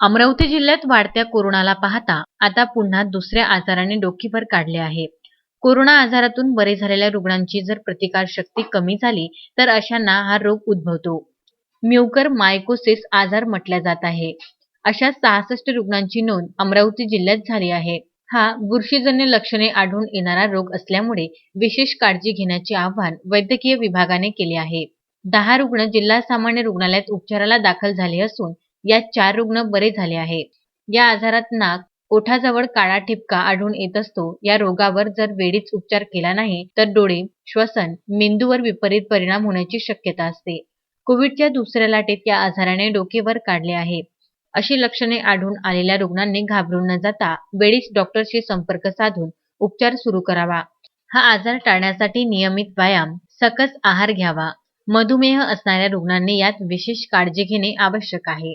अमरावती जिल्ह्यात वाढत्या कोरोनाला पाहता आता पुन्हा दुसऱ्या आजाराने डोकीभर काढले आहे. कोरोना आजारातून बरे झालेल्या रुग्णांची जर प्रतिकारशक्ती कमी झाली तर अशांना हा रोग उद्भवतो. म्युकर मायकोसिस आजार म्हटल्या जात आहे. अशा सहासष्ट रुग्णांची नोंद अमरावती जिल्ह्यात झाली आहे. हा बुरशीजन्य लक्षणे आढळून येणारा रोग असल्यामुळे विशेष काळजी घेण्याचे आवाहन वैद्यकीय विभागाने केले आहे. दहा रुग्ण जिल्हा सामान्य रुग्णालयात उपचाराला दाखल झाले असून यात चार रुग्ण बरे झाले आहे या आजारात नाक ओठाजवळ काळा ठिपका आढळून येत असतो. या रोगावर जर वेळीच उपचार केला नाही तर डोळे श्वसन मेंदूवर विपरीत परिणाम होण्याची शक्यता असते. कोविडच्या दुसऱ्या लाटेत या आजाराने डोकेवर काढले आहे. अशी लक्षणे आढळून आलेल्या रुग्णांनी घाबरून न जाता वेळीच डॉक्टरशी संपर्क साधून उपचार सुरू करावा. हा आजार टाळण्यासाठी नियमित व्यायाम सकस आहार घ्यावा. मधुमेह असणाऱ्या रुग्णांनी यात विशेष काळजी घेणे आवश्यक आहे.